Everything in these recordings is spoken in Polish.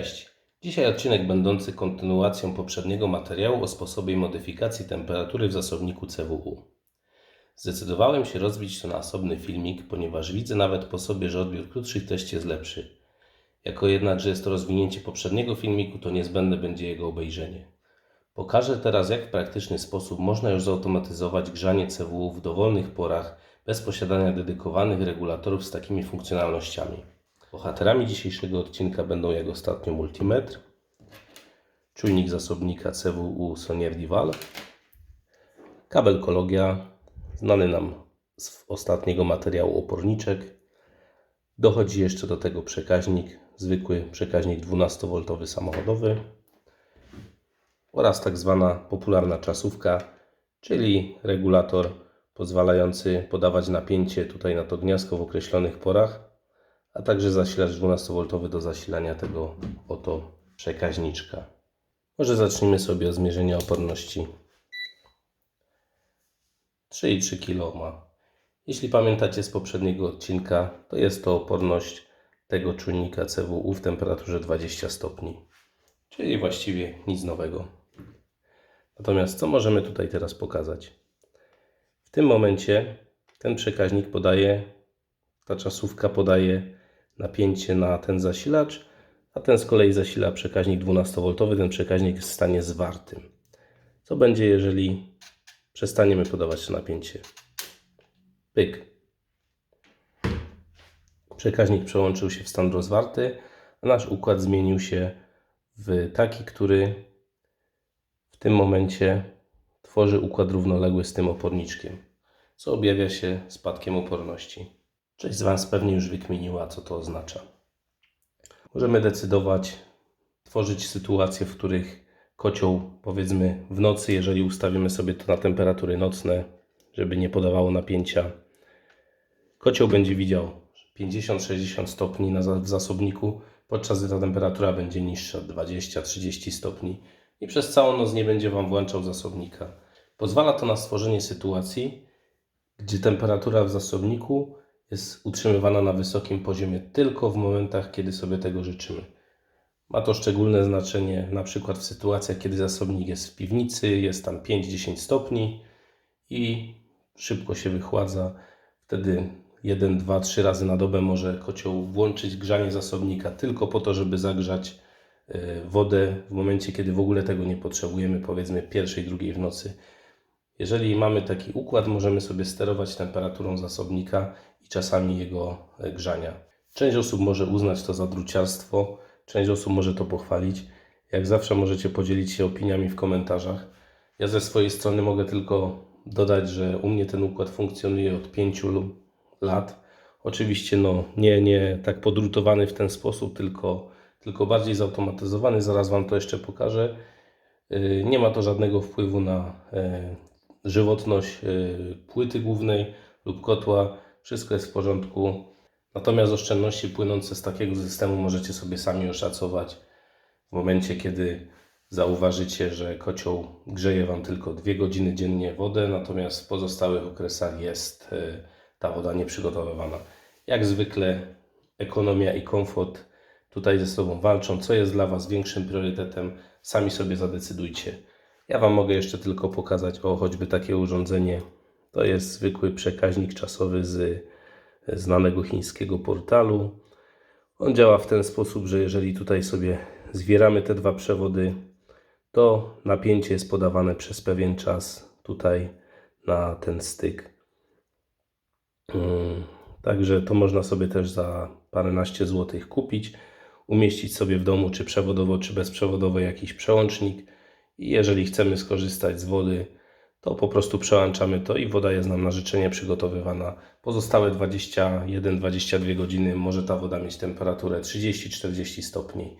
Cześć. Dzisiaj odcinek będący kontynuacją poprzedniego materiału o sposobie modyfikacji temperatury w zasobniku CWU. Zdecydowałem się rozbić to na osobny filmik, ponieważ widzę nawet po sobie, że odbiór krótszych treści jest lepszy. Jako jednak, że jest to rozwinięcie poprzedniego filmiku, to niezbędne będzie jego obejrzenie. Pokażę teraz, jak w praktyczny sposób można już zautomatyzować grzanie CWU w dowolnych porach bez posiadania dedykowanych regulatorów z takimi funkcjonalnościami. Bohaterami dzisiejszego odcinka będą jak ostatnio multimetr, czujnik zasobnika CWU Sonier Dival, kabel Kologia, znany nam z ostatniego materiału oporniczek. Dochodzi jeszcze do tego przekaźnik, zwykły przekaźnik 12V samochodowy oraz tak zwana popularna czasówka, czyli regulator pozwalający podawać napięcie tutaj na to gniazdko w określonych porach, a także zasilacz 12V do zasilania tego oto przekaźniczka. Może zacznijmy sobie od zmierzenia oporności. 3,3 kg. Jeśli pamiętacie z poprzedniego odcinka, to jest to oporność tego czujnika CWU w temperaturze 20 stopni. Czyli właściwie nic nowego. Natomiast co możemy tutaj teraz pokazać? W tym momencie ten przekaźnik podaje, ta czasówka podaje napięcie na ten zasilacz, a ten z kolei zasila przekaźnik 12V. Ten przekaźnik jest w stanie zwartym. Co będzie, jeżeli przestaniemy podawać to napięcie? Pyk. Przekaźnik przełączył się w stan rozwarty, a nasz układ zmienił się w taki, który w tym momencie tworzy układ równoległy z tym oporniczkiem, co objawia się spadkiem oporności. Część z Was pewnie już wykminiła, co to oznacza. Możemy decydować, tworzyć sytuacje, w których kocioł, powiedzmy w nocy, jeżeli ustawimy sobie to na temperatury nocne, żeby nie podawało napięcia, kocioł będzie widział 50-60 stopni na, w zasobniku, podczas gdy ta temperatura będzie niższa, 20-30 stopni i przez całą noc nie będzie Wam włączał zasobnika. Pozwala to na stworzenie sytuacji, gdzie temperatura w zasobniku jest utrzymywana na wysokim poziomie tylko w momentach, kiedy sobie tego życzymy. Ma to szczególne znaczenie na przykład w sytuacjach, kiedy zasobnik jest w piwnicy, jest tam 5-10 stopni i szybko się wychładza. Wtedy 1, 2, 3 razy na dobę może kocioł włączyć grzanie zasobnika tylko po to, żeby zagrzać y, wodę w momencie, kiedy w ogóle tego nie potrzebujemy, powiedzmy pierwszej, drugiej w nocy. Jeżeli mamy taki układ, możemy sobie sterować temperaturą zasobnika i czasami jego e, grzania. Część osób może uznać to za druciarstwo, część osób może to pochwalić. Jak zawsze możecie podzielić się opiniami w komentarzach. Ja ze swojej strony mogę tylko dodać, że u mnie ten układ funkcjonuje od 5 lat. Oczywiście no, nie, nie tak podrutowany w ten sposób, tylko, tylko bardziej zautomatyzowany. Zaraz Wam to jeszcze pokażę. Yy, Nie ma to żadnego wpływu na e, żywotność y, płyty głównej lub kotła. Wszystko jest w porządku. Natomiast oszczędności płynące z takiego systemu możecie sobie sami oszacować w momencie, kiedy zauważycie, że kocioł grzeje Wam tylko 2 godziny dziennie wodę, natomiast w pozostałych okresach jest y, ta woda nieprzygotowywana. Jak zwykle ekonomia i komfort tutaj ze sobą walczą. Co jest dla Was większym priorytetem, sami sobie zadecydujcie. Ja Wam mogę jeszcze tylko pokazać o choćby takie urządzenie. To jest zwykły przekaźnik czasowy z znanego chińskiego portalu. On działa w ten sposób, że jeżeli tutaj sobie zwieramy te dwa przewody, to napięcie jest podawane przez pewien czas tutaj na ten styk. Mm, Także to można sobie też za paręnaście złotych kupić, umieścić sobie w domu, czy przewodowo, czy bezprzewodowo jakiś przełącznik. I jeżeli chcemy skorzystać z wody, to po prostu przełączamy to i woda jest nam na życzenie przygotowywana. Pozostałe 21-22 godziny może ta woda mieć temperaturę 30-40 stopni.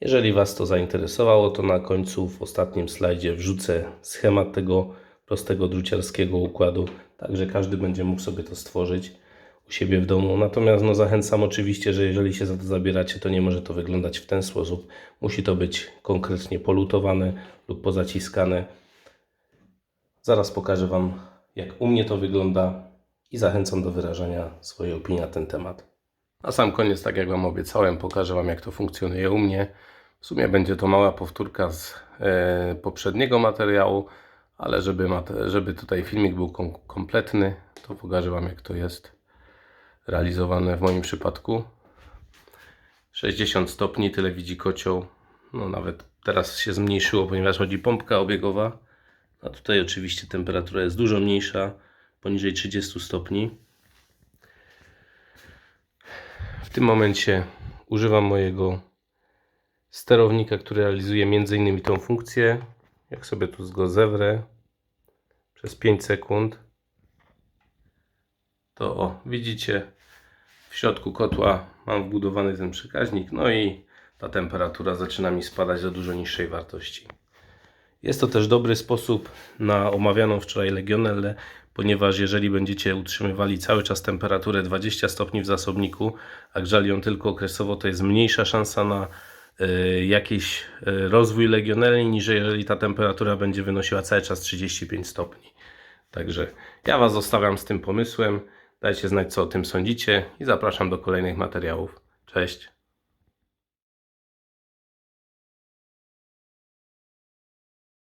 Jeżeli Was to zainteresowało, to na końcu w ostatnim slajdzie wrzucę schemat tego prostego druciarskiego układu, także każdy będzie mógł sobie to stworzyć u siebie w domu. Natomiast no, zachęcam oczywiście, że jeżeli się za to zabieracie, to nie może to wyglądać w ten sposób. Musi to być konkretnie polutowane lub pozaciskane. Zaraz pokażę Wam, jak u mnie to wygląda i zachęcam do wyrażania swojej opinii na ten temat. Na sam koniec, tak jak Wam obiecałem, pokażę Wam jak to funkcjonuje u mnie. W sumie będzie to mała powtórka z e, poprzedniego materiału, ale żeby, żeby tutaj filmik był kom- kompletny, to pokażę Wam jak to jest realizowane w moim przypadku. 60 stopni, tyle widzi kocioł. No nawet teraz się zmniejszyło, ponieważ chodzi pompka obiegowa. A tutaj oczywiście temperatura jest dużo mniejsza, poniżej 30 stopni. W tym momencie używam mojego sterownika, który realizuje m.in. tą funkcję. Jak sobie tu go zewrę przez 5 sekund, to o, widzicie, w środku kotła mam wbudowany ten przekaźnik, no i ta temperatura zaczyna mi spadać do dużo niższej wartości. Jest to też dobry sposób na omawianą wczoraj legionellę, ponieważ jeżeli będziecie utrzymywali cały czas temperaturę 20 stopni w zasobniku, a grzali ją tylko okresowo, to jest mniejsza szansa na y, jakiś y, rozwój legionelli, niż jeżeli ta temperatura będzie wynosiła cały czas 35 stopni. Także ja Was zostawiam z tym pomysłem. Dajcie znać, co o tym sądzicie i zapraszam do kolejnych materiałów. Cześć!